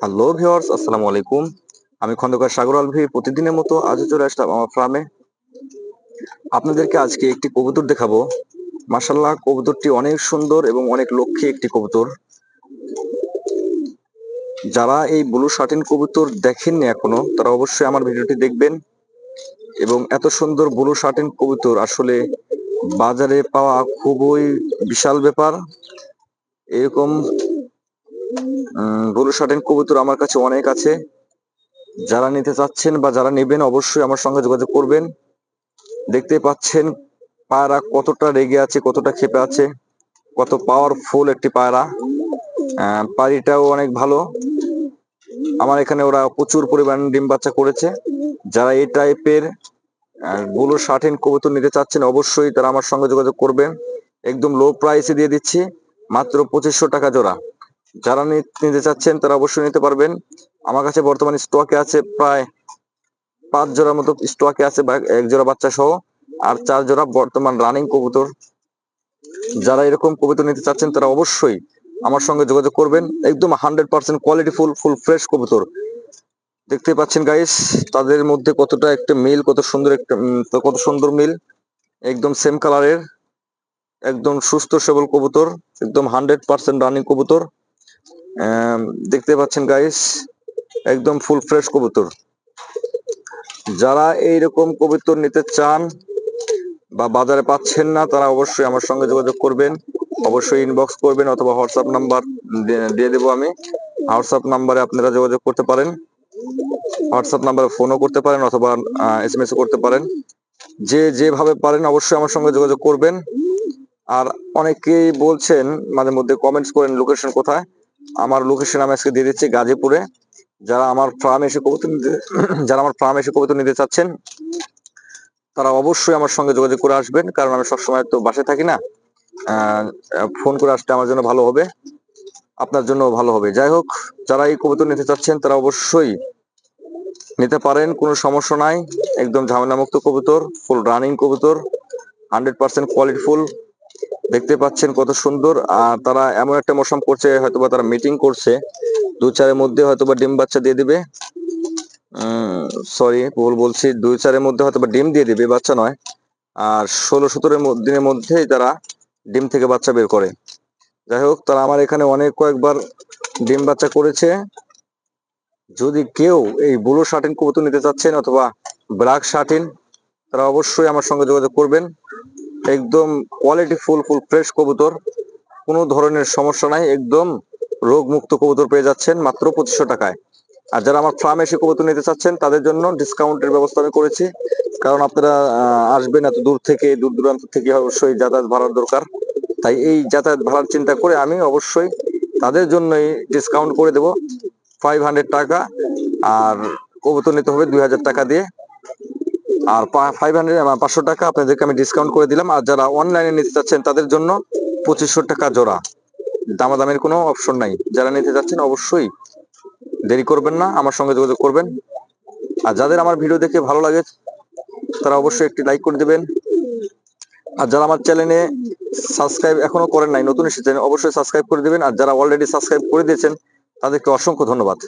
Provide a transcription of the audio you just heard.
Hello viewers আসসালামু আলাইকুম। আমি খন্দকার সাগর আলভি। প্রতিদিনের মতো আজও চলে আসলাম আমার ফার্মে আপনাদেরকে আজকে একটি কবুতর দেখাবো। মাসাল্লাহ কবুতরটি অনেক সুন্দর এবং অনেক লক্ষ্মী একটি কবুতর। যারা এই ব্লু শার্টিন কবুতর দেখেননি এখনও, তারা অবশ্যই আমার ভিডিওটি দেখবেন। এবং এত সুন্দর ব্লু শার্টিন কবুতর আসলে বাজারে পাওয়া খুবই বিশাল ব্যাপার। এরকম ব্লু শার্টিন কবুতর আমার কাছে অনেক আছে। যারা নিতে চাচ্ছেন বা যারা নেবেন অবশ্যই আমার সঙ্গে যোগাযোগ করবেন। দেখতে পাচ্ছেন পায়রা কতটা রেগে আছে, কতটা খেপে আছে, কত পাওয়ারফুল একটি পায়রা। পাড়িটাও অনেক ভালো। আমার এখানে ওরা প্রচুর পরিমাণ ডিম বাচ্চা করেছে। যারা এই টাইপেরগুলো শার্টিন কবুতর নিতে চাচ্ছেন অবশ্যই তারা আমার সঙ্গে যোগাযোগ করবেন। একদম লো প্রাইসে দিয়ে দিচ্ছি, মাত্র পঁচিশশো টাকা জোড়া। যারা নিতে চাচ্ছেন তারা অবশ্যই নিতে পারবেন। আমার কাছে বর্তমানে স্টকে আছে প্রায় পাঁচ জোড়ার মতো স্টকে আছে এক জোড়া বাচ্চা সহ, আর চার জোড়া বর্তমান রানিং কবুতর। যারা এরকম কবুতর নিতে চাচ্ছেন তারা অবশ্যই আমার সঙ্গে যোগাযোগ করবেন। একদম hundred percent quality full full fresh কবুতর। দেখতে পাচ্ছেন গাইস তাদের মধ্যে কতটা একটা মিল, কত সুন্দর একটা কত সুন্দর মিল। একদম সেম কালারের একদম সুস্থ, সবল কবুতর, একদম হান্ড্রেড পার্সেন্ট রানিং কবুতর। দেখতে পাচ্ছেন গাইস একদম ফুল ফ্রেশ কবুতর। যারা এইরকম কবুতর নিতে চান বা বাজারে পাচ্ছেন না, তারা অবশ্যই আমার সঙ্গে যোগাযোগ করবেন। অবশ্যই ইনবক্স করবেন অথবা হোয়াটসঅ্যাপ নাম্বার দিয়ে দেবো আমি। হোয়াটসঅ্যাপ নাম্বারে আপনারা যোগাযোগ করতে পারেন। হোয়াটসঅ্যাপ নাম্বারে ফোনও করতে পারেন অথবা এস এম করতে পারেন। যে যেভাবে পারেন অবশ্যই আমার সঙ্গে যোগাযোগ করবেন। আর অনেকেই বলছেন, মাঝে মধ্যে কমেন্টস করেন লোকেশন কোথায়। আমার লোকেশন আমি আজকে দিয়ে দিচ্ছি গাজীপুরে। যারা আমার ফার্ম এসে কবুতর নিতে যারা আমার ফার্ম এসে কবুতর নিতে চাচ্ছেন, তারা অবশ্যই আমার সঙ্গে যোগাযোগ করে আসবেন, কারণ আমি সবসময় তো বাসায় থাকি না। ফোন করে আসতে আমার জন্য ভালো হবে, আপনার জন্য ভালো হবে। যাই হোক যারা এই কবুতর নিতে চাচ্ছেন, তারা অবশ্যই নিতে পারেন, কোনো সমস্যা নাই। একদম ঝামেলামুক্ত কবুতর ফুল রানিং কবুতর হান্ড্রেড পার্সেন্ট কোয়ালিটি ফুল দেখতে পাচ্ছেন কত সুন্দর। আর তারা এমন একটা মৌসুম করছে, হয়তোবা তারা মিটিং করছে। দু চারের মধ্যে হয়তোবা ডিম বাচ্চা দিয়ে দিবে। সরি ভুল বলছি। দুই চারের মধ্যে হয়তোবা ডিম দিয়ে দিবে, বাচ্চা নয়। আর ষোলো সতেরো দিনের মধ্যেই তারা ডিম থেকে বাচ্চা বের করে। যাই হোক, তারা আমার এখানে অনেক কয়েকবার ডিম বাচ্চা করেছে। যদি কেউ এই ব্লু শার্টিন কবুতর নিতে চাচ্ছেন অথবা ব্ল্যাক শার্টিন, তারা অবশ্যই আমার সঙ্গে যোগাযোগ করবেন। একদম কোয়ালিটি ফুল ফুল ফ্রেশ কবুতর। কোনো ধরনের সমস্যা নাই, একদম রোগ মুক্ত কবুতর পেয়ে যাচ্ছেন মাত্র পঁচিশশো টাকায়। আর যারা আমার ফার্মে এসে কবুতর নিতে চাচ্ছেন, তাদের জন্য ডিসকাউন্টের ব্যবস্থা আমি করেছি। কারণ আপনারা আসবেন এত দূর থেকে, দূর দূরান্ত থেকে অবশ্যই যাতায়াত ভাড়ার দরকার। তাই এই যাতায়াত ভাড়ার চিন্তা করে আমি অবশ্যই তাদের জন্যই ডিসকাউন্ট করে দেব। ফাইভ হান্ড্রেড টাকা, আর কবুতর নিতে হবে দুই হাজার টাকা দিয়ে। আর ফাইভ হান্ড্রেড পাঁচশো টাকা আপনাদেরকে আমি ডিসকাউন্ট করে দিলাম। আর যারা অনলাইনে নিতে চাচ্ছেন, তাদের জন্য পঁচিশশো টাকা জোড়া। দামাদামের কোনো অপশন নাই। যারা নিতে চাচ্ছেন, অবশ্যই দেরি করবেন না, আমার সঙ্গে যোগাযোগ করবেন। আর যাদের আমার ভিডিও দেখে ভালো লাগে, তারা অবশ্যই একটি লাইক করে দেবেন। আর যারা আমার চ্যানেলে সাবস্ক্রাইব এখনও করেন নাই, নতুন এসেছেন, অবশ্যই সাবস্ক্রাইব করে দেবেন। আর যারা অলরেডি সাবস্ক্রাইব করে দিয়েছেন, তাদেরকে অসংখ্য ধন্যবাদ।